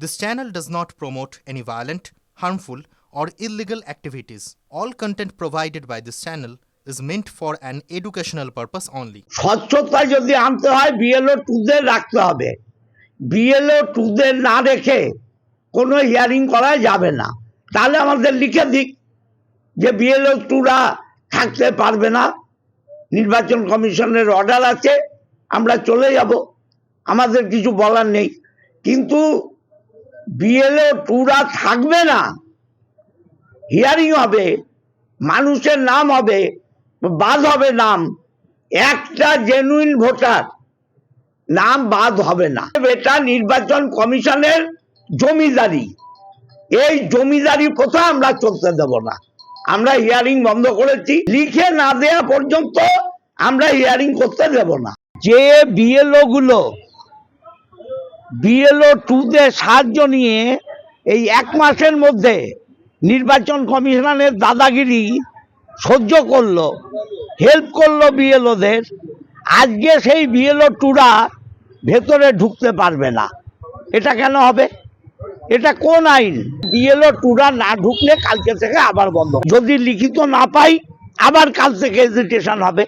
This channel does not promote any violent, harmful, or illegal activities. All content provided by this channel is meant for an educational purpose only. স্বচ্ছতা যদি আনতে হয় BLO টুদের রাখতে হবে BLO টুদের না রেখে কোনো হিয়ারিং করা যাবে না তাহলে আমাদের লিখে দিক যে বিএলও টুরা থাকতে পারবে না নির্বাচন কমিশনের অর্ডার আছে আমরা চলে যাব আমাদের কিছু বলার নেই কিন্তু বিএলও টুরা থাকবে না। হিয়ারিং হবে, মানুষের নাম হবে, বাদ হবে নাম। একটা জেনুইন ভোটার নাম বাদ হবে না। এটা নির্বাচন কমিশনের জমিদারি। এই জমিদারি প্রথা আমরা চলতে দেব না। আমরা হিয়ারিং বন্ধ করেছি, লিখে না দেয়া পর্যন্ত আমরা হিয়ারিং করতে দেব না। যে বিএলও গুলো বিএলও টুতে সাহায্য নিয়ে এই এক মাসের মধ্যে নির্বাচন কমিশনের দাদাগিরি সহ্য করল হেল্প করল বিএলওদের আজকে সেই বিএলও টুরা ভেতরে ঢুকতে পারবে না। এটা কেন হবে? এটা কোন আইন? বিএলও টুরা না ঢুকলে কালকে থেকে আবার বন্ধ। যদি লিখিত না পাই, আবার কাল থেকে এজিটেশন হবে।